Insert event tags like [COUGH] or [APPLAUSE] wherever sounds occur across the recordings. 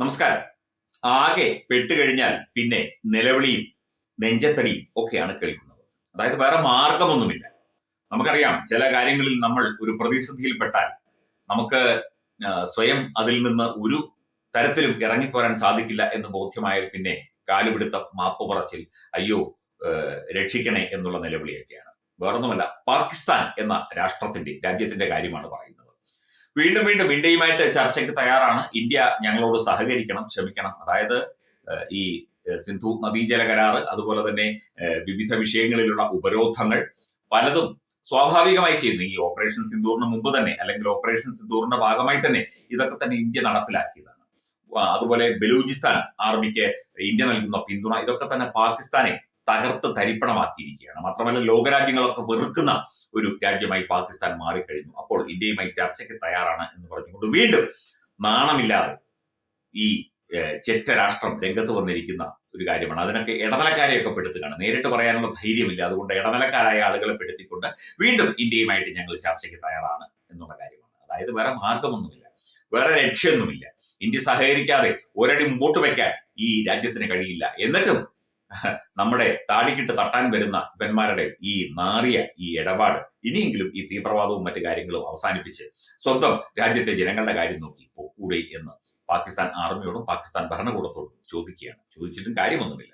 നമസ്കാരം. ആകെ പെട്ടുകഴിഞ്ഞാൽ പിന്നെ നിലവിളിയും നെഞ്ചത്തടിയും ഒക്കെയാണ് കേൾക്കുന്നത്. അതായത് വേറെ മാർഗമൊന്നുമില്ല. നമുക്കറിയാം ചില കാര്യങ്ങളിൽ നമ്മൾ ഒരു പ്രതിസന്ധിയിൽപ്പെട്ടാൽ നമുക്ക് സ്വയം അതിൽ നിന്ന് ഒരു തരത്തിലും ഇറങ്ങിപ്പോരാൻ സാധിക്കില്ല എന്ന് ബോധ്യമായാൽ പിന്നെ കാലുപിടുത്ത മാപ്പ് പറച്ചിൽ അയ്യോ രക്ഷിക്കണേ എന്നുള്ള നിലവിളിയൊക്കെയാണ്. വേറൊന്നുമല്ല പാകിസ്ഥാൻ എന്ന രാഷ്ട്രത്തിന്റെ രാജ്യത്തിന്റെ കാര്യമാണ് പറയുന്നത്. വീണ്ടും വീണ്ടും ഇന്ത്യയുമായിട്ട് ചർച്ചയ്ക്ക് തയ്യാറാണ്. ഇന്ത്യ ഞങ്ങളോട് സഹകരിക്കണം ക്ഷമിക്കണം. അതായത് ഈ സിന്ധു നദീജല കരാറ് അതുപോലെ തന്നെ വിവിധ വിഷയങ്ങളിലുള്ള ഉപരോധങ്ങൾ പലതും സ്വാഭാവികമായി ചെയ്യുന്നു. ഈ ഓപ്പറേഷൻ സിന്ദൂറിന് മുമ്പ് തന്നെ അല്ലെങ്കിൽ ഓപ്പറേഷൻ സിന്ദൂറിന്റെ ഭാഗമായി തന്നെ ഇതൊക്കെ തന്നെ ഇന്ത്യ നടപ്പിലാക്കിയതാണ്. അതുപോലെ ബലൂചിസ്ഥാൻ ആർമിക്ക് ഇന്ത്യ നൽകുന്ന പിന്തുണ ഇതൊക്കെ തന്നെ പാകിസ്ഥാനെ തകർത്ത് തരിപ്പണമാക്കിയിരിക്കുകയാണ്. മാത്രമല്ല ലോകരാജ്യങ്ങളൊക്കെ വെറുക്കുന്ന ഒരു രാജ്യമായി പാകിസ്ഥാൻ മാറിക്കഴിഞ്ഞു. അപ്പോൾ ഇന്ത്യയുമായി ചർച്ചയ്ക്ക് തയ്യാറാണ് എന്ന് പറഞ്ഞുകൊണ്ട് വീണ്ടും നാണമില്ലാതെ ഈ ചെറ്റ രാഷ്ട്രം രംഗത്ത് വന്നിരിക്കുന്ന ഒരു കാര്യമാണ്. അതിനൊക്കെ ഇടനിലക്കാരെയൊക്കെ പെടുത്തുകയാണ്. നേരിട്ട് പറയാനുള്ള ധൈര്യമില്ല. അതുകൊണ്ട് ഇടനിലക്കാരായ ആളുകളെ പെടുത്തിക്കൊണ്ട് വീണ്ടും ഇന്ത്യയുമായിട്ട് ഞങ്ങൾ ചർച്ചയ്ക്ക് തയ്യാറാണ് എന്നുള്ള കാര്യമാണ്. അതായത് വേറെ മാർഗമൊന്നുമില്ല. വേറെ രക്ഷയൊന്നുമില്ല ഇന്ത്യ സഹകരിക്കാതെ ഒരടി മുമ്പോട്ട് വയ്ക്കാൻ ഈ രാജ്യത്തിന് കഴിയില്ല. എന്നിട്ടും [LAUGHS] നമ്മുടെ താടിക്കിട്ട് തട്ടാൻ വരുന്ന ഇവന്മാരുടെ ഈ നാറിയ ഈ ഇടപാട് ഇനിയെങ്കിലും ഈ തീവ്രവാദവും മറ്റു കാര്യങ്ങളും അവസാനിപ്പിച്ച് സ്വന്തം രാജ്യത്തെ ജനങ്ങളുടെ കാര്യം നോക്കി പോകൂടെ എന്ന് പാകിസ്ഥാൻ ആർമിയോടും പാകിസ്ഥാൻ ഭരണകൂടത്തോടും ചോദിക്കുകയാണ്. ചോദിച്ചിട്ടും കാര്യമൊന്നുമില്ല.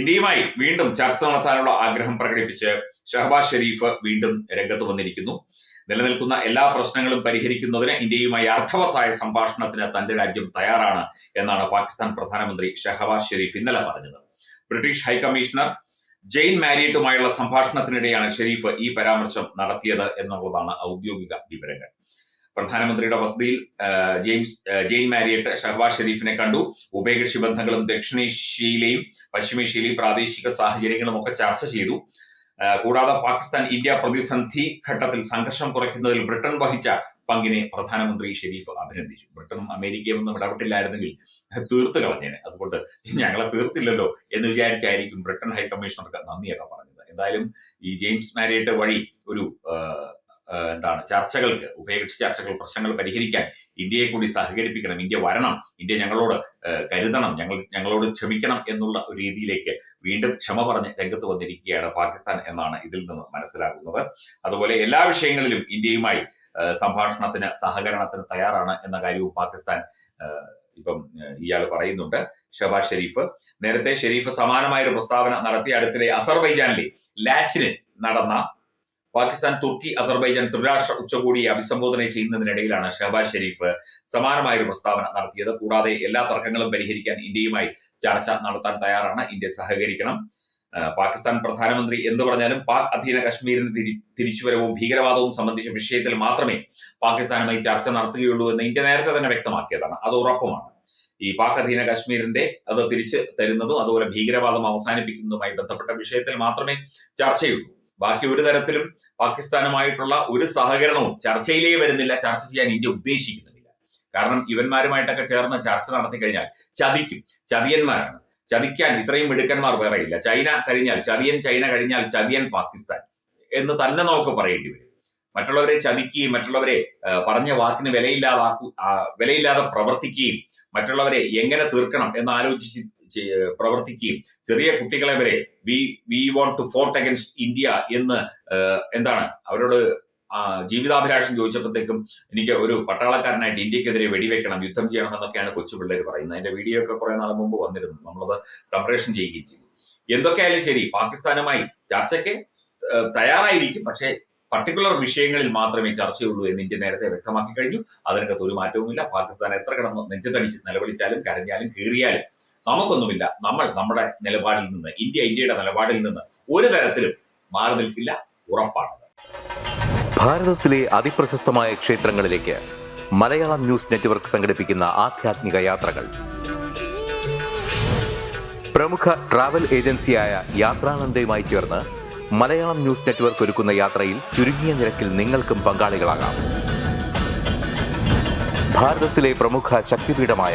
ഇന്ത്യയുമായി വീണ്ടും ചർച്ച നടത്താനുള്ള ആഗ്രഹം പ്രകടിപ്പിച്ച് ഷഹബാസ് ഷെരീഫ് വീണ്ടും രംഗത്ത് വന്നിരിക്കുന്നു. നിലനിൽക്കുന്ന എല്ലാ പ്രശ്നങ്ങളും പരിഹരിക്കുന്നതിന് ഇന്ത്യയുമായി അർത്ഥവത്തായ സംഭാഷണത്തിന് തന്റെ രാജ്യം തയ്യാറാണ് എന്നാണ് പാകിസ്ഥാൻ പ്രധാനമന്ത്രി ഷഹബാസ് ഷെരീഫ് ഇന്നലെ പറഞ്ഞത്. ബ്രിട്ടീഷ് ഹൈക്കമ്മീഷണർ ജെയിൻ മാരിയറ്റുമായുള്ള സംഭാഷണത്തിനിടെയാണ് ഷെരീഫ് ഈ പരാമർശം നടത്തിയത് എന്നുള്ളതാണ് ഔദ്യോഗിക വിവരങ്ങൾ. പ്രധാനമന്ത്രിയുടെ വസതിയിൽ ജെയിംസ് ജെയിൻ മാരിയറ്റ് ഷഹബാസ് ഷെരീഫിനെ കണ്ടു. ഉഭയകക്ഷി ബന്ധങ്ങളും ദക്ഷിണേഷ്യയിലെയും പശ്ചിമേഷ്യയിലെയും പ്രാദേശിക സാഹചര്യങ്ങളും ഒക്കെ ചർച്ച ചെയ്തു. കൂടാതെ പാകിസ്ഥാൻ ഇന്ത്യ പ്രതിസന്ധി ഘട്ടത്തിൽ സംഘർഷം കുറയ്ക്കുന്നതിൽ ബ്രിട്ടൻ വഹിച്ച പങ്കിനെ പ്രധാനമന്ത്രി ഷെരീഫ് അഭിനന്ദിച്ചു. ബ്രിട്ടനും അമേരിക്കയും ഒന്നും ഇടപെട്ടില്ലായിരുന്നെങ്കിൽ തീർത്ത് കളഞ്ഞേനെ. അതുകൊണ്ട് ഞങ്ങളെ തീർത്തില്ലല്ലോ എന്ന് വിചാരിച്ചായിരിക്കും ബ്രിട്ടൻ ഹൈക്കമ്മീഷണർക്ക് നന്ദിയൊക്കെ പറഞ്ഞത്. എന്തായാലും ഈ ജെയിംസ് മാരിയറ്റ് വഴി ഒരു എന്താണ് ചർച്ചകൾക്ക് ഉഭയകക്ഷി ചർച്ചകൾ പ്രശ്നങ്ങൾ പരിഹരിക്കാൻ ഇന്ത്യയെ കൂടി സഹകരിപ്പിക്കണം ഇന്ത്യ വരണം ഇന്ത്യ ഞങ്ങളോട് കരുതണം ഞങ്ങൾ ഞങ്ങളോട് ക്ഷമിക്കണം എന്നുള്ള ഒരു രീതിയിലേക്ക് വീണ്ടും ക്ഷമ പറഞ്ഞ് രംഗത്ത് വന്നിരിക്കുകയാണ് പാകിസ്ഥാൻ എന്നാണ് ഇതിൽ നിന്ന് മനസ്സിലാകുന്നത്. അതുപോലെ എല്ലാ വിഷയങ്ങളിലും ഇന്ത്യയുമായി സംഭാഷണത്തിന് സഹകരണത്തിന് തയ്യാറാണ് എന്ന കാര്യവും പാകിസ്ഥാൻ ഇപ്പം ഇയാൾ പറയുന്നുണ്ട് ഷബാസ് ഷെരീഫ്. നേരത്തെ ഷെരീഫ് സമാനമായ ഒരു പ്രസ്താവന നടത്തിയ അടുത്തിടെ അസർബൈജാനിലെ ലാച്ചിന് നടന്ന പാകിസ്ഥാൻ തുർക്കി അസർബൈജാൻ ത്രിരാഷ്ട്ര ഉച്ചകോടിയെ അഭിസംബോധന ചെയ്യുന്നതിനിടയിലാണ് ഷഹബാസ് ഷെരീഫ് സമാനമായ ഒരു പ്രസ്താവന നടത്തിയത്. കൂടാതെ എല്ലാ തർക്കങ്ങളും പരിഹരിക്കാൻ ഇന്ത്യയുമായി ചർച്ച നടത്താൻ തയ്യാറാണ്. ഇന്ത്യ സഹകരിക്കണം. പാകിസ്ഥാൻ പ്രധാനമന്ത്രി എന്തു പറഞ്ഞാലും പാക് അധീന കശ്മീരിന് തിരി തിരിച്ചുവരവും ഭീകരവാദവും സംബന്ധിച്ച വിഷയത്തിൽ മാത്രമേ പാകിസ്ഥാനുമായി ചർച്ച നടത്തുകയുള്ളൂ എന്ന് ഇന്ത്യ നേരത്തെ തന്നെ വ്യക്തമാക്കിയതാണ്. അത് ഉറപ്പുമാണ്. ഈ പാക് അധീന കശ്മീരിന്റെ അത് തിരിച്ചു തരുന്നതും അതുപോലെ ഭീകരവാദം അവസാനിപ്പിക്കുന്നതുമായി ബന്ധപ്പെട്ട വിഷയത്തിൽ മാത്രമേ ചർച്ചയുള്ളൂ. ബാക്കി ഒരു തരത്തിലും പാകിസ്ഥാനുമായിട്ടുള്ള ഒരു സഹകരണവും ചർച്ചയിലേ വരുന്നില്ല ചർച്ച ചെയ്യാൻ ഇന്ത്യ ഉദ്ദേശിക്കുന്നില്ല. കാരണം ഇവന്മാരുമായിട്ടൊക്കെ ചേർന്ന് ചർച്ച നടത്തി കഴിഞ്ഞാൽ ചതിക്കും. ചതിയന്മാരാണ്. ചതിക്കാൻ ഇത്രയും മിടുക്കന്മാർ വേറെ ഇല്ല. ചൈന കഴിഞ്ഞാൽ ചതിയൻ ചൈന കഴിഞ്ഞാൽ ചതിയൻ പാകിസ്ഥാൻ എന്ന് തന്നെ നമുക്ക് പറയേണ്ടി വരും. മറ്റുള്ളവരെ ചതിക്കുകയും മറ്റുള്ളവരെ പറഞ്ഞ വാക്കിന് വിലയില്ലാതാക്കു വിലയില്ലാതെ പ്രവർത്തിക്കുകയും മറ്റുള്ളവരെ എങ്ങനെ തീർക്കണം എന്ന് ആലോചിച്ച് പ്രവർത്തിക്കുകയും ചെറിയ കുട്ടികളെ വരെ we we want to fought against India എന്ന് എന്താണ് അവരോട് ജീവിതാഭിലാഷം ചോദിച്ചപ്പോഴത്തേക്കും എനിക്ക് ഒരു പട്ടാളക്കാരനായിട്ട് ഇന്ത്യക്കെതിരെ വെടിവെക്കണം യുദ്ധം ചെയ്യണം എന്നൊക്കെയാണ് കൊച്ചു പിള്ളേർ പറയുന്നത്. അതിന്റെ വീഡിയോ ഒക്കെ കുറെ നാൾ മുമ്പ് വന്നിരുന്നു. നമ്മളത് സംപ്രേഷണം ചെയ്യുകയും ചെയ്തു. എന്തൊക്കെയായാലും ശരി പാകിസ്ഥാനുമായി ചർച്ചയ്ക്ക് തയ്യാറായിരിക്കും. പക്ഷേ പർട്ടിക്കുലർ വിഷയങ്ങളിൽ മാത്രമേ ചർച്ചയുള്ളൂ എന്ന് ഇന്ത്യ നേരത്തെ വ്യക്തമാക്കി കഴിഞ്ഞു. അതിനകത്ത് ഒരു മാറ്റവുമില്ല. പാകിസ്ഥാൻ എത്ര കിടന്ന് നെഞ്ചത്തടിച്ച് നിലവിളിച്ചാലും കരഞ്ഞാലും കീറിയാലും നമുക്കൊന്നുമില്ല. നമ്മൾ നമ്മുടെ നിലപാടിൽ നിന്ന് ഇന്ത്യ ഇന്ത്യയുടെ നിലപാടിൽ നിന്ന് ഒരു തരത്തിലും മാറി നിൽക്കില്ല ഉറപ്പാണ്. ഭാരതത്തിലെ അതിപ്രശസ്തമായ ക്ഷേത്രങ്ങളിലേക്ക് മലയാളം ന്യൂസ് നെറ്റ്വർക്ക് സംഘടിപ്പിക്കുന്ന ആധ്യാത്മിക യാത്രകൾ. പ്രമുഖ ട്രാവൽ ഏജൻസിയായ യാത്രാനന്ദയുമായി ചേർന്ന് മലയാളം ന്യൂസ് നെറ്റ്വർക്ക് ഒരുക്കുന്ന യാത്രയിൽ ചുരുങ്ങിയ നിരക്കിൽ നിങ്ങൾക്കും പങ്കാളികളാകാം. ഭാരതത്തിലെ പ്രമുഖ ശക്തിപീഠമായ